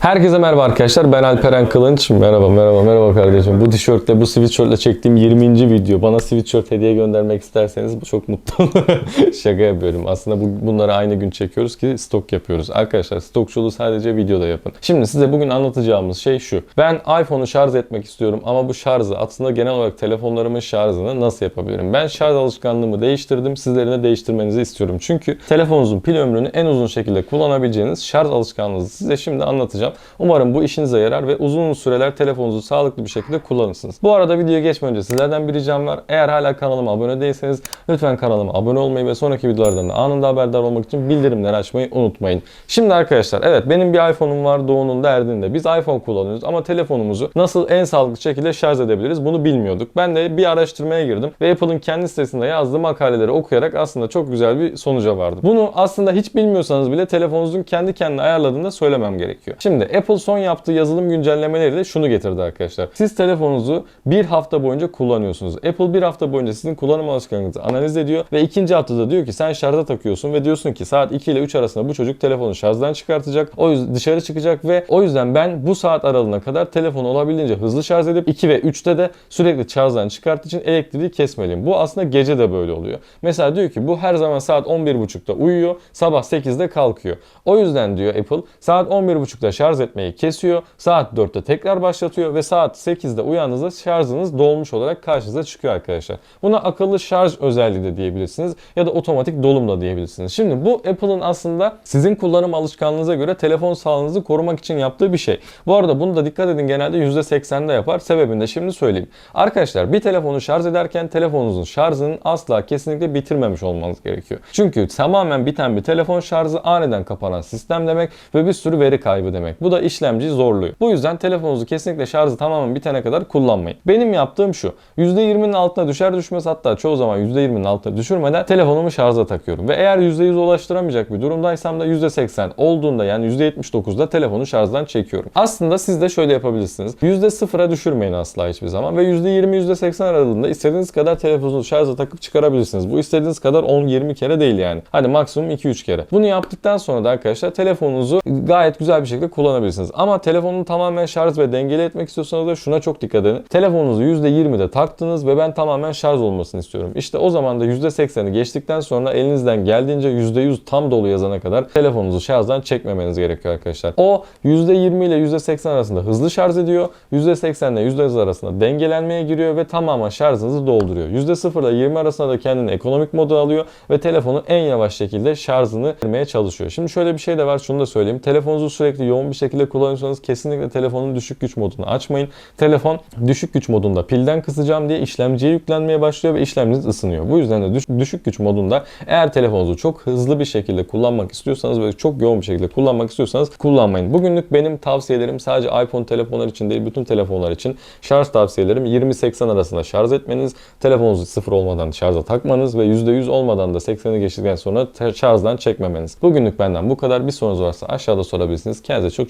Herkese merhaba arkadaşlar. Ben Alperen Kılınç. Merhaba, merhaba, merhaba kardeşim. Bu tişörtle, bu sweatshirtle çektiğim 20. video. Bana sweatshirt hediye göndermek isterseniz bu çok mutlu. Şaka yapıyorum. Aslında bu, bunları aynı gün çekiyoruz ki stok yapıyoruz. Arkadaşlar stokçuluğu sadece videoda yapın. Şimdi size bugün anlatacağımız şey şu. Ben iPhone'u şarj etmek istiyorum ama bu şarjı aslında genel olarak telefonlarımın şarjını nasıl yapabilirim? Ben şarj alışkanlığımı değiştirdim. Sizlerin de değiştirmenizi istiyorum. Çünkü telefonunuzun pil ömrünü en uzun şekilde kullanabileceğiniz şarj alışkanlığınızı size şimdi anlatacağım. Umarım bu işinize yarar ve uzun süreler telefonunuzu sağlıklı bir şekilde kullanırsınız. Bu arada videoya geçmeden önce sizlerden bir ricam var. Eğer hala kanalıma abone değilseniz lütfen kanalıma abone olmayı ve sonraki videolardan da anında haberdar olmak için bildirimleri açmayı unutmayın. Şimdi arkadaşlar evet benim bir iPhone'um var Doğu'nun derdinde. Biz iPhone kullanıyoruz ama telefonumuzu nasıl en sağlıklı şekilde şarj edebiliriz bunu bilmiyorduk. Ben de bir araştırmaya girdim ve Apple'ın kendi sitesinde yazdığı makaleleri okuyarak aslında çok güzel bir sonuca vardım. Bunu aslında hiç bilmiyorsanız bile telefonunuzun kendi kendine ayarladığında söylemem gerekiyor. Şimdi Apple son yaptığı yazılım güncellemeleri de şunu getirdi arkadaşlar. Siz telefonunuzu bir hafta boyunca kullanıyorsunuz. Apple bir hafta boyunca sizin kullanım alışkanlığınızı analiz ediyor ve ikinci haftada diyor ki sen şarja takıyorsun ve diyorsun ki saat 2 ile 3 arasında bu çocuk telefonu şarjdan çıkartacak. O yüzden dışarı çıkacak ve o yüzden ben bu saat aralığına kadar telefonu olabildiğince hızlı şarj edip 2 ve 3'te de sürekli şarjdan çıkarttığı için elektriği kesmeliyim. Bu aslında gece de böyle oluyor. Mesela diyor ki bu her zaman saat 11.30'da uyuyor, sabah 8'de kalkıyor. O yüzden diyor Apple saat 11.30'da şarj etmeyi kesiyor, saat 4'te tekrar başlatıyor ve saat 8'de uyandığınızda şarjınız dolmuş olarak karşınıza çıkıyor arkadaşlar. Buna akıllı şarj özelliği de diyebilirsiniz ya da otomatik dolum da diyebilirsiniz. Şimdi bu Apple'ın aslında sizin kullanım alışkanlığınıza göre telefon sağlığınızı korumak için yaptığı bir şey. Bu arada bunu da dikkat edin genelde %80'de yapar. Sebebini de şimdi söyleyeyim. Arkadaşlar bir telefonu şarj ederken telefonunuzun şarjının asla kesinlikle bitirmemiş olmanız gerekiyor. Çünkü tamamen biten bir telefon şarjı aniden kapanan sistem demek ve bir sürü veri kaybı demek. Bu da işlemciyi zorluyor. Bu yüzden telefonunuzu kesinlikle şarjı tamamen bitene kadar kullanmayın. Benim yaptığım şu. %20'nin altına düşer düşmez hatta çoğu zaman %20'nin altına düşürmeden telefonumu şarja takıyorum. Ve eğer %100 ulaştıramayacak bir durumdaysam da %80 olduğunda yani %79'da telefonu şarjdan çekiyorum. Aslında siz de şöyle yapabilirsiniz. %0'a düşürmeyin asla hiçbir zaman ve %20-%80 aralığında istediğiniz kadar telefonunuzu şarja takıp çıkarabilirsiniz. Bu istediğiniz kadar 10-20 kere değil yani. Hadi maksimum 2-3 kere. Bunu yaptıktan sonra da arkadaşlar telefonunuzu gayet güzel bir şekilde kullanabilirsiniz. Ama telefonun tamamen şarj ve dengeli etmek istiyorsanız da şuna çok dikkat edin. Telefonunuzu %20'de taktınız ve ben tamamen şarj olmasını istiyorum. İşte o zaman da %80'i geçtikten sonra elinizden geldiğince %100 tam dolu yazana kadar telefonunuzu şarjdan çekmemeniz gerekiyor arkadaşlar. O %20 ile %80 arasında hızlı şarj ediyor. %80 ile %100 arasında dengelenmeye giriyor ve tamamen şarjınızı dolduruyor. %0 ile 20 arasında da kendini ekonomik moda alıyor ve telefonu en yavaş şekilde şarjını vermeye çalışıyor. Şimdi şöyle bir şey de var şunu da söyleyeyim. Telefonunuzu sürekli yoğun bir şekilde kullanıyorsanız kesinlikle telefonun düşük güç modunu açmayın. Telefon düşük güç modunda pilden kısacağım diye işlemciye yüklenmeye başlıyor ve işlemciniz ısınıyor. Bu yüzden de düş- düşük güç modunda eğer telefonunuzu çok hızlı bir şekilde kullanmak istiyorsanız ve çok yoğun bir şekilde kullanmak istiyorsanız kullanmayın. Bugünlük benim tavsiyelerim sadece iPhone telefonlar için değil bütün telefonlar için şarj tavsiyelerim 20-80 arasında şarj etmeniz, telefonunuzu sıfır olmadan şarja takmanız ve %100 olmadan da 80'i geçtikten sonra şarjdan çekmemeniz. Bugünlük benden bu kadar. Bir sorunuz varsa aşağıda sorabilirsiniz. Kendinize çok